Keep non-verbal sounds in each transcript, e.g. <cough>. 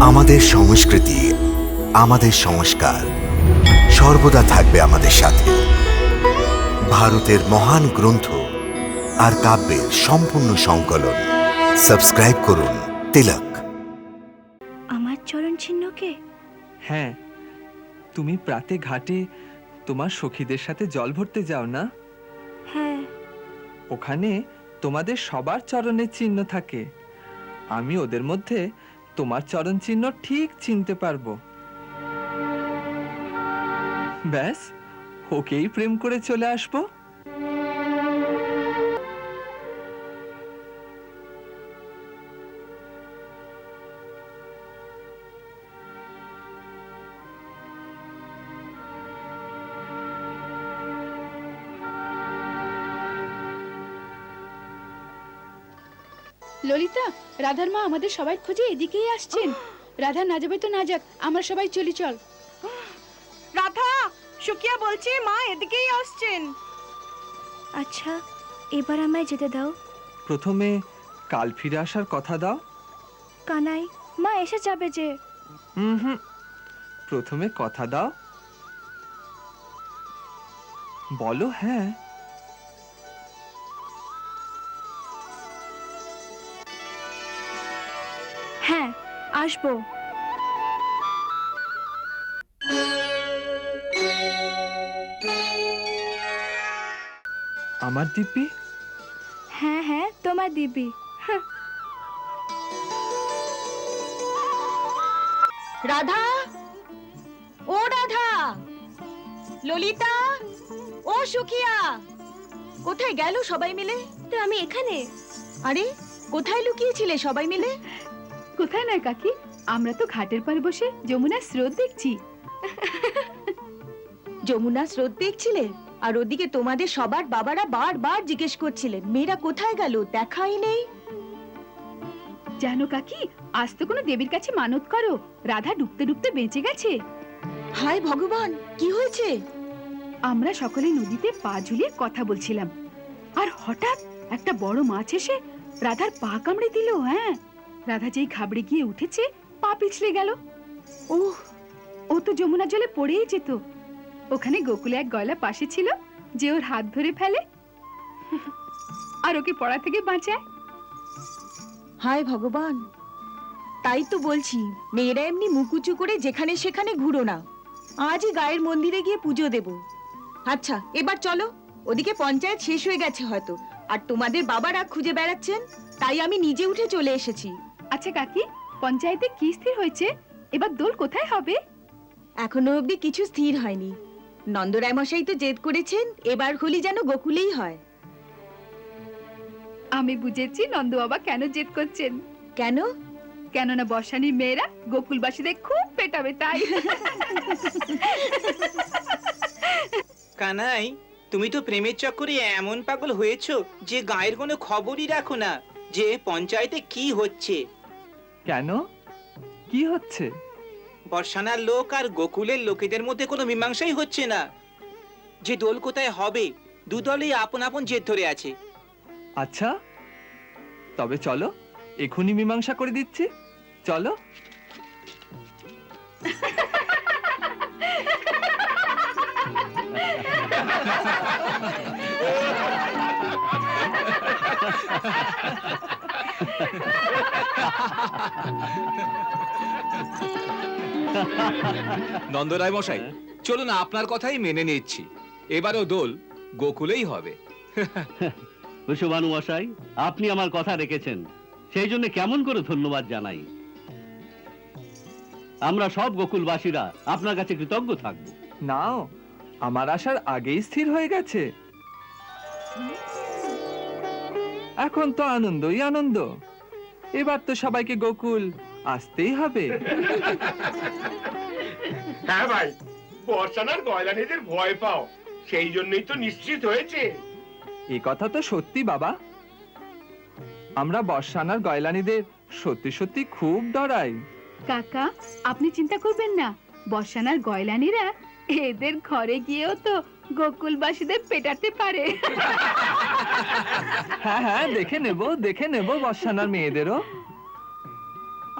আমাদের সংস্কৃতি আমাদের সংস্কার সর্বদা থাকবে আমাদের সাথে। ভারতের মহান গ্রন্থ আর কাব্যের সম্পূর্ণ সংকলন। সাবস্ক্রাইব করুন তিলক। আমার চরণ চিহ্নকে হ্যাঁ তুমি প্রাতে ঘাটে তোমার সখীদের সাথে জল ভরতে যাও না? হ্যাঁ। ওখানে তোমাদের সবার চরণের চিহ্ন থাকে। আমি ওদের মধ্যে তোমার চরণ চিহ্ন ঠিক চিনতে পারব। ব্যাস ওকেই প্রেম করে চলে আসব। ললিতা রাধার মা আমাদের সবাই খোঁজে এদিকেই আসছেন। <gasps> রাধা না যাবে তো না যাক আমরা সবাই চলি চল। <gasps> রাধা সুকিয়া বলছি মা এদিকেই আসছেন। আচ্ছা এবার আমায় যেতে দাও। প্রথমে কাল ফিরে আসার কথা দাও। কানাই মা এসে যাবে যে। হুম হুম। প্রথমে কথা দাও। বলো হ্যাঁ। হ্যাঁ আসব। আমার দিব্যি? হ্যাঁ হ্যাঁ তোমার দিবি রাধা? ও রাধা! ললিতা? ও সুকিয়া কোথায় গেল সবাই মিলে? তো আমি এখানে। আরে কোথায় লুকিয়েছিলে সবাই মিলে? কোথায় নয় কাকি? আমরা তো ঘাটের পাড়ে বসে যমুনার স্রোত দেখছি। যমুনা স্রোত দেখছিলে? আর ওদিকে তোমাদের সবার বাবারা বারবার জিজ্ঞেস করছিলেন মেয়েরা কোথায় গেল দেখাই নেই। জানো কাকি আজ তো কোনো দেবীর কাছে মানত করো রাধা ডুবতে ডুবতে বেঁচে গেছে। হায় ভগবান কি হয়েছে? আমরা সকলে নদীতে পা ঝুলিয়ে কথা বলছিলাম। আর হঠাৎ একটা বড় মাছ এসে রাধার পা কামড়ে দিল হ্যাঁ? রাধা যেই ঘাবড়ে গিয়ে উঠেছে, পা পিছলে গেল। ওহ, ও তো যমুনা জলে পড়েই যেত। ওখানে গোকুলে এক গয়লা পাশে ছিল, যে ওর হাত ধরে ফেলে। আর ওকে পড়া থেকে বাঁচায়। হায় ভগবান, তাই তো বলছি, মেয়েরা এমনি মুকুচু করে যেখানে সেখানে ঘুরো না। আজই গায়ের মন্দিরে গিয়ে পুজো দেব। আচ্ছা এবার চলো, ওদিকে পঞ্চায়েত শেষ হয়ে গেছে হয়তো। আর তোমাদের বাবারা খুঁজে বেড়াচ্ছেন, তাই আমি নিজে উঠে চলে এসেছি। আচ্ছা কাকি পঞ্চায়েতে কি স্থির হয়েছে? এবার দোল কোথায় হবে? এখনও অবধি কিছু স্থির হয়নি। নন্দরায় মশাই তো জেদ করেছেন এবার হোলি যেন গোকুলেই হয়। আমি বুঝেছি নন্দ বাবা কেন জেদ করছেন। কেন? কেননা বর্ষানির মেয়েরা গোকুলবাসীদের খুব পেটাবে তাই। কানাই তুমি তো প্রেমের চক্করে এমন পাগল হয়েছো যে গায়ের কোনো খবরই রাখো না যে পঞ্চায়েতে কি হচ্ছে। কেন? কি হচ্ছে? বর্ষানার লোক আর গোকুলের লোকেদের মধ্যে কোনো মীমাংসাই হচ্ছে না। যে দোল কোথায় হবে দু দলই আপন আপন জেদ ধরে আছে। আচ্ছা তবে চলো এখনই মীমাংসা করে দিচ্ছি। চলো। <laughs> নন্দরায় মশাই চলুন আপনার কথাই মেনে নিচ্ছি। এবারও দোল গোকুলেই হবে। কুশবানু মশাই আপনি আমার কথা রেখেছেন। সেই জন্য কেমন করে ধন্যবাদ জানাই। আমরা সব গোকুলবাসীরা আপনার কাছে কৃতজ্ঞ থাকব। নাও আমার আসার আগেই স্থির হয়ে গেছে। এখন তো আনন্দই আনন্দ। এবার তো সবাইকে গোকুল আসতেই হবে। হ্যাঁ ভাই বর্ষানার গয়লানিদের ভয় পাও সেই জন্যই তো নিশ্চিত হয়েছে। এ কথা তো সত্যি বাবা। আমরা বর্ষানার গয়লানিদের সত্যি সত্যি খুব ডরাই। কাকা আপনি চিন্তা করবেন না। বর্ষানার গয়লানিরা এদের ঘরে গিয়েও তো গোকুলবাসীদের পেটাতে পারে। হ্যাঁ হ্যাঁ দেখে নেব দেখে নেব বর্ষানার মেয়েদেরও।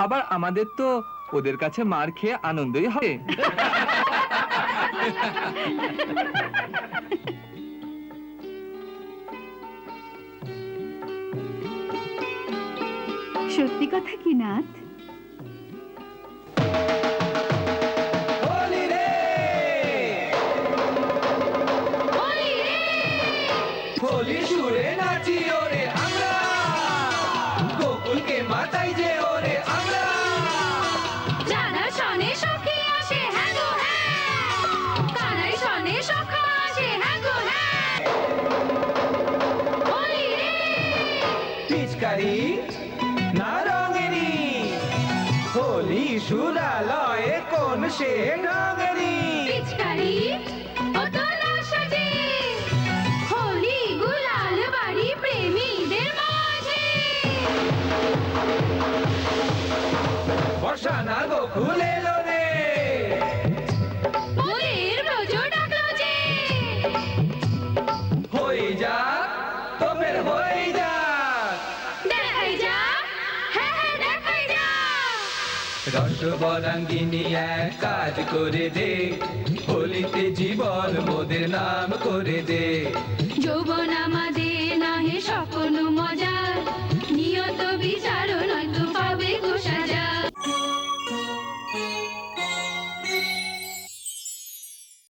আবার আমাদের তো ওদের কাছে মার খেয়ে আনন্দই হবে। সত্যি কথা কি, নাথ? হোলি সুরে নাচি ওরে আমরা। গোকুলকে মাতাই যে ওরে আমরা। জানা শনে সখী আসে হ্যাঁ গো হ্যাঁ। কানাই শনে সখা আসে হ্যাঁ গো হ্যাঁ। হোলি রে। পিচকারি না রঙেরি হোলি সুরালয়ে কোন সে রঙেরি? পিচকারি বর্ষা না গোকুল এলো রে। ওদের ব্রজ ডাকলো যে। হয়ে যা। হয়ে যা। রসবরাঙ্গিনী এক কাজ করে দে। হোলিতে জীবন মোদের নাম করে দে। যৌবন আমাদের নাহে সকল মজা নিয়ত বিচারণ